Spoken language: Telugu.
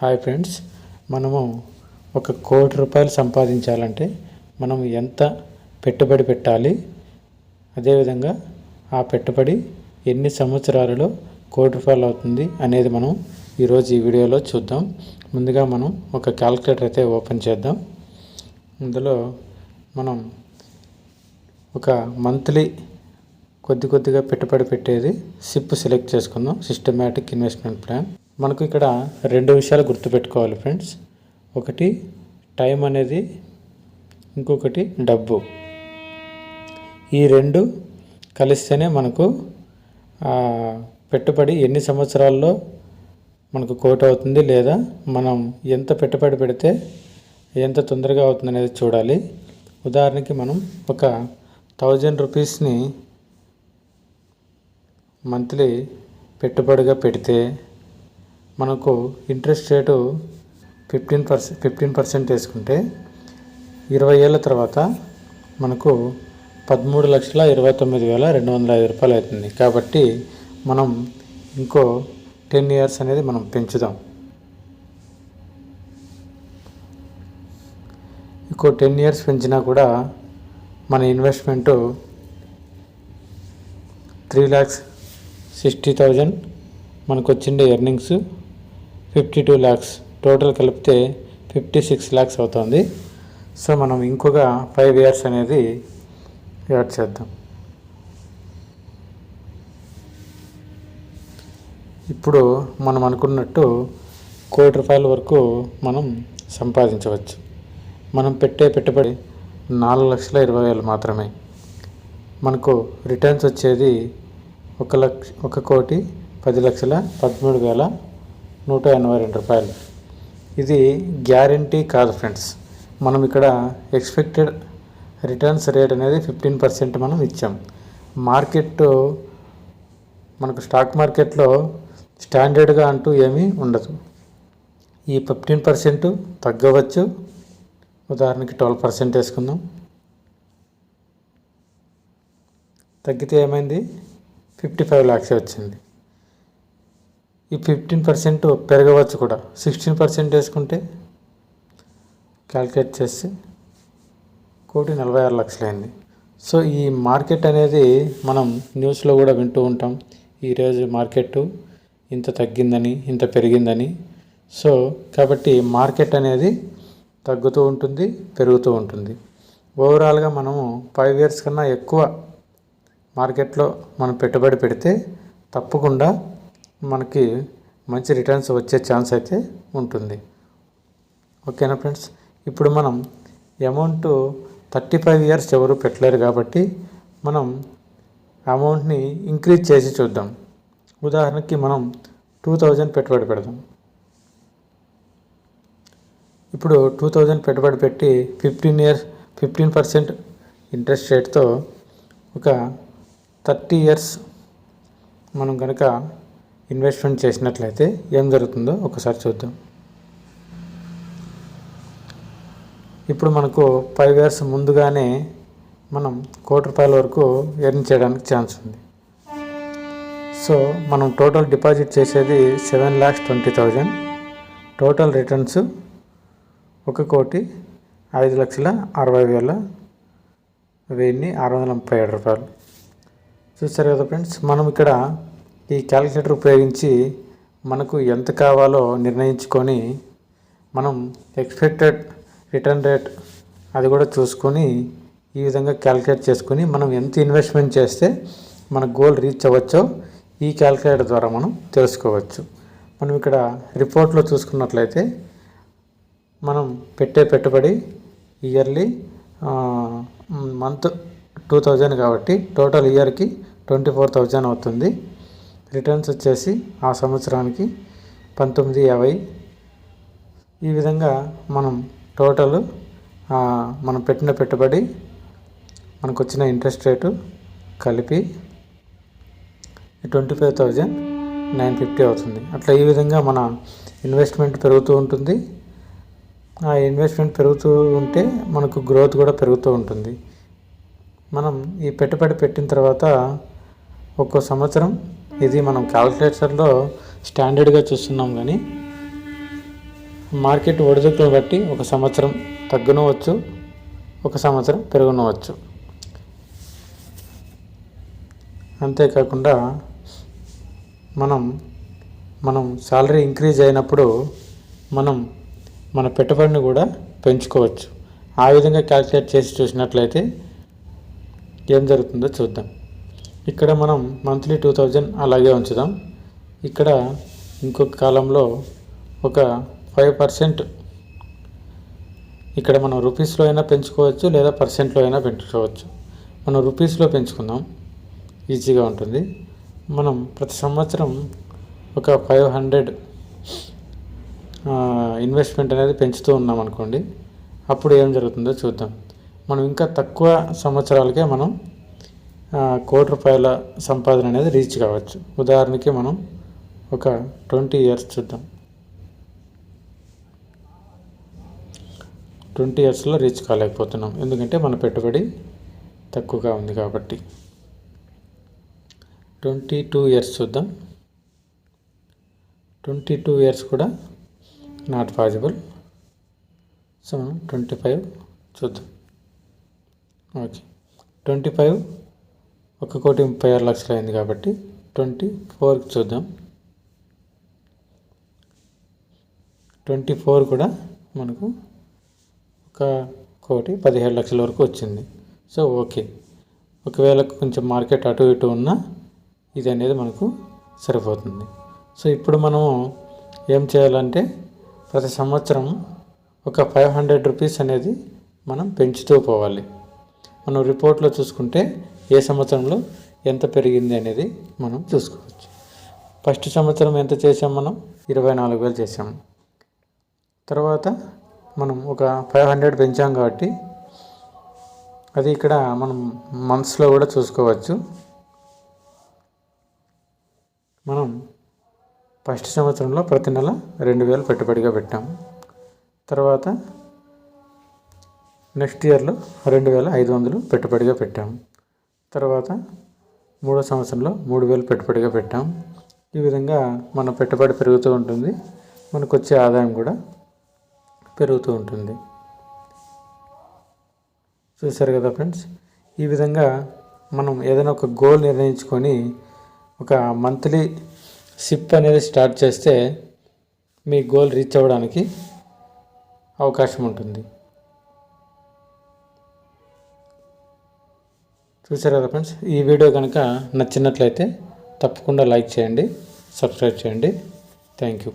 హాయ్ ఫ్రెండ్స్ మనము ఒక కోటి రూపాయలు సంపాదించాలంటే మనం ఎంత పెట్టుబడి పెట్టాలి? అదేవిధంగా ఆ పెట్టుబడి ఎన్ని సంవత్సరాలలో కోటి రూపాయలు అవుతుంది అనేది మనం ఈరోజు ఈ వీడియోలో చూద్దాం. ముందుగా మనం ఒక క్యాలిక్యులేటర్ అయితే ఓపెన్ చేద్దాం. ఇందులో మనం ఒక మంత్లీ కొద్ది కొద్దిగా పెట్టుబడి పెట్టేది సిప్ సెలెక్ట్ చేసుకుందాం. సిస్టమేటిక్ ఇన్వెస్ట్మెంట్ ప్లాన్ మనకు ఇక్కడ రెండు విషయాలు గుర్తుపెట్టుకోవాలి ఫ్రెండ్స్. ఒకటి టైం అనేది ఇంకొకటి డబ్బు. ఈ రెండు కలిస్తేనే మనకు పెట్టుబడి ఎన్ని సంవత్సరాల్లో మనకు కోట్ అవుతుంది లేదా మనం ఎంత పెట్టుబడి పెడితే ఎంత తొందరగా అవుతుంది అనేది చూడాలి. ఉదాహరణకి మనం ఒక థౌజండ్ రూపీస్ని మంత్లీ పెట్టుబడిగా పెడితే మనకు interest rate fifteen percent fifteen percent వేసుకుంటే ఇరవై ఏళ్ళ తర్వాత మనకు పదమూడు లక్షల ఇరవై తొమ్మిది వేల రెండు వందల ఐదు రూపాయలు అవుతుంది. కాబట్టి మనం ఇంకో టెన్ ఇయర్స్ అనేది మనం పెంచుదాం. ఇంకో టెన్ ఇయర్స్ పెంచినా కూడా మన investment three lakhs sixty thousand మనకు వచ్చిండే earnings fifty two lakhs total కలిపితే ఫిఫ్టీ సిక్స్ ల్యాక్స్ అవుతుంది. సో మనం ఇంకొక ఫైవ్ ఇయర్స్ అనేది యాడ్ చేద్దాం. ఇప్పుడు మనం అనుకున్నట్టు కోటి రూపాయల వరకు మనం సంపాదించవచ్చు. మనం పెట్టే పెట్టుబడి నాలుగు లక్షల ఇరవై వేలు మాత్రమే. మనకు రిటర్న్స్ వచ్చేది ఒక లక్ష ఒక కోటి పది లక్షల పదమూడు వేల నూట ఎనభై రెండు రూపాయలు. ఇది గ్యారంటీ కాదు ఫ్రెండ్స్. మనం ఇక్కడ ఎక్స్పెక్టెడ్ రిటర్న్స్ రేట్ అనేది ఫిఫ్టీన్ పర్సెంట్ మనం ఇచ్చాం. మార్కెట్ మనకు స్టాక్ మార్కెట్లో స్టాండర్డ్గా అంటూ ఏమీ ఉండదు. ఈ ఫిఫ్టీన్ పర్సెంట్ తగ్గవచ్చు. ఉదాహరణకి ట్వెల్వ్ పర్సెంట్ వేసుకుందాం. తగ్గితే ఏమైంది? ఫిఫ్టీ ఫైవ్ ల్యాక్స్ వచ్చింది. ఈ ఫిఫ్టీన్ పర్సెంట్ పెరగవచ్చు కూడా. సిక్స్టీన్ పర్సెంట్ వేసుకుంటే క్యాల్కులేట్ చేస్తే కోటి నలభై ఆరు లక్షలైంది. సో ఈ మార్కెట్ అనేది మనం న్యూస్లో కూడా వింటూ ఉంటాం. ఈరోజు మార్కెట్ ఇంత తగ్గిందని ఇంత పెరిగిందని. సో కాబట్టి మార్కెట్ అనేది తగ్గుతూ ఉంటుంది పెరుగుతూ ఉంటుంది. ఓవరాల్గా మనము ఫైవ్ ఇయర్స్ కన్నా ఎక్కువ మార్కెట్లో మనం పెట్టుబడి పెడితే తప్పకుండా మనకి మంచి రిటర్న్స్ వచ్చే ఛాన్స్ అయితే ఉంటుంది. ఓకేనా ఫ్రెండ్స్ ఇప్పుడు మనం అమౌంట్ థర్టీ ఫైవ్ ఇయర్స్ ఎవరు పెట్టలేరు కాబట్టి మనం అమౌంట్ని ఇంక్రీజ్ చేసి చూద్దాం. ఉదాహరణకి మనం టూ థౌజండ్ పెట్టుబడి పెడదాం. ఇప్పుడు టూ థౌజండ్ పెట్టుబడి పెట్టి fifteen years fifteen percent interest రేట్తో ఒక థర్టీ ఇయర్స్ మనం కనుక ఇన్వెస్ట్మెంట్ చేసినట్లయితే ఏం జరుగుతుందో ఒకసారి చూద్దాం. ఇప్పుడు మనకు ఫైవ్ ఇయర్స్ ముందుగానే మనం కోటి రూపాయల వరకు ఎర్న్ చేయడానికి ఛాన్స్ ఉంది. సో మనం టోటల్ డిపాజిట్ చేసేది seven lakhs twenty thousand total returns ఒక కోటి ఐదు లక్షల అరవై వేల వెయ్యి ఆరు వందల ముప్పై ఏడు రూపాయలు. చూస్తారు కదా ఫ్రెండ్స్ మనం ఇక్కడ ఈ క్యాలిక్యులేటర్ ఉపయోగించి మనకు ఎంత కావాలో నిర్ణయించుకొని మనం ఎక్స్పెక్టెడ్ రిటర్న్ రేట్ అది కూడా చూసుకొని ఈ విధంగా క్యాలిక్యులేట్ చేసుకొని మనం ఎంత ఇన్వెస్ట్మెంట్ చేస్తే మన గోల్ రీచ్ అవ్వచ్చో ఈ క్యాలిక్యులేటర్ ద్వారా మనం తెలుసుకోవచ్చు. మనం ఇక్కడ రిపోర్ట్లో చూసుకున్నట్లయితే మనం పెట్టే పెట్టుబడి ఇయర్లీ మంత్ టూ థౌజండ్ కాబట్టి టోటల్ ఇయర్కి ట్వంటీ ఫోర్ థౌజండ్ అవుతుంది. రిటర్న్స్ వచ్చేసి ఆ సంవత్సరానికి పంతొమ్మిది యాభై. ఈ విధంగా మనం టోటల్ మనం పెట్టిన పెట్టుబడి మనకు వచ్చిన ఇంట్రెస్ట్ రేటు కలిపి twenty five thousand nine fifty అవుతుంది. అట్లా ఈ విధంగా మన ఇన్వెస్ట్మెంట్ పెరుగుతూ ఉంటుంది. ఆ ఇన్వెస్ట్మెంట్ పెరుగుతూ ఉంటే మనకు గ్రోత్ కూడా పెరుగుతూ ఉంటుంది. మనం ఈ పెట్టుబడి పెట్టిన తర్వాత ఒక్కో సంవత్సరం ఇది మనం క్యాల్కులేటర్లో స్టాండర్డ్గా చూస్తున్నాం కానీ మార్కెట్ ఒడిదుడుకులు బట్టి ఒక సంవత్సరం తగ్గునవచ్చు ఒక సంవత్సరం పెరుగునవచ్చు. అంతేకాకుండా మనం మనం శాలరీ ఇంక్రీజ్ అయినప్పుడు మనం మన పెట్టుబడిని కూడా పెంచుకోవచ్చు. ఆ విధంగా క్యాల్కులేట్ చేసి చూసినట్లయితే ఏం జరుగుతుందో చూద్దాం. ఇక్కడ మనం మంత్లీ టూ థౌజండ్ అలాగే ఉంచుదాం. ఇక్కడ ఇంకొక కాలంలో ఒక ఫైవ్ పర్సెంట్ ఇక్కడ మనం రూపీస్లో అయినా పెంచుకోవచ్చు లేదా పర్సెంట్లో అయినా పెంచుకోవచ్చు. మనం రూపీస్లో పెంచుకుందాం. ఈజీగా ఉంటుంది. మనం ప్రతి సంవత్సరం ఒక ఫైవ్ హండ్రెడ్ ఇన్వెస్ట్మెంట్ అనేది పెంచుతూ ఉన్నాం అనుకోండి. అప్పుడు ఏం జరుగుతుందో చూద్దాం. మనం ఇంకా తక్కువ సంవత్సరాలకే మనం కోటి రూపాయల సంపాదన అనేది రీచ్ కావచ్చు. ఉదాహరణకి మనం ఒక ట్వంటీ ఇయర్స్ చూద్దాం. ట్వంటీ ఇయర్స్లో రీచ్ కాలేకపోతున్నాం. ఎందుకంటే మన పెట్టుబడి తక్కువగా ఉంది కాబట్టి. ట్వంటీ టూ ఇయర్స్ చూద్దాం. ట్వంటీ టూ ఇయర్స్ కూడా నాట్ పాసిబుల్ సో మనం ట్వంటీ ఫైవ్ చూద్దాం. ఓకే. ట్వంటీ ఫైవ్ ఒక కోటి ముప్పై ఆరు లక్షలు అయింది కాబట్టి ట్వంటీ ఫోర్కి చూద్దాం. ట్వంటీ ఫోర్ కూడా మనకు ఒక కోటి పదిహేడు లక్షల వరకు వచ్చింది. So okay. ఒకవేళ కొంచెం మార్కెట్ అటు ఇటు ఉన్నా ఇది అనేది మనకు సరిపోతుంది. సో ఇప్పుడు మనము ఏం చేయాలంటే ప్రతి సంవత్సరం ఒక ఫైవ్ హండ్రెడ్ రూపీస్ అనేది మనం పెంచుతూ పోవాలి. మనం రిపోర్ట్లో చూసుకుంటే ఏ సంవత్సరంలో ఎంత పెరిగింది అనేది మనం చూసుకోవచ్చు. ఫస్ట్ సంవత్సరం ఎంత చేసాం మనం? ఇరవై నాలుగు వేలు చేసాం తర్వాత మనం ఒక ఫైవ్ హండ్రెడ్ పెంచాం కాబట్టి అది ఇక్కడ మనం మంత్స్లో కూడా చూసుకోవచ్చు. మనం ఫస్ట్ సంవత్సరంలో ప్రతి నెల రెండు వేలు పెట్టుబడిగా పెట్టాం. తర్వాత నెక్స్ట్ ఇయర్లో రెండు వేల ఐదు వందలు పెట్టుబడిగా పెట్టాము తర్వాత మూడో సంవత్సరంలో మూడు వేలు పెట్టుబడిగా పెట్టాం. ఈ విధంగా మన పెట్టుబడి పెరుగుతూ ఉంటుంది. మనకు వచ్చే ఆదాయం కూడా పెరుగుతూ ఉంటుంది. చూసారు కదా ఫ్రెండ్స్? ఈ విధంగా మనం ఏదైనా ఒక గోల్ నిర్ణయించుకొని ఒక మంత్లీ సిప్ అనేది స్టార్ట్ చేస్తే మీ గోల్ రీచ్ అవ్వడానికి అవకాశం ఉంటుంది. చూసారు కదా ఫ్రెండ్స్ ఈ వీడియో కనుక నచ్చినట్లయితే తప్పకుండా లైక్ చేయండి సబ్స్క్రైబ్ చేయండి. Thank you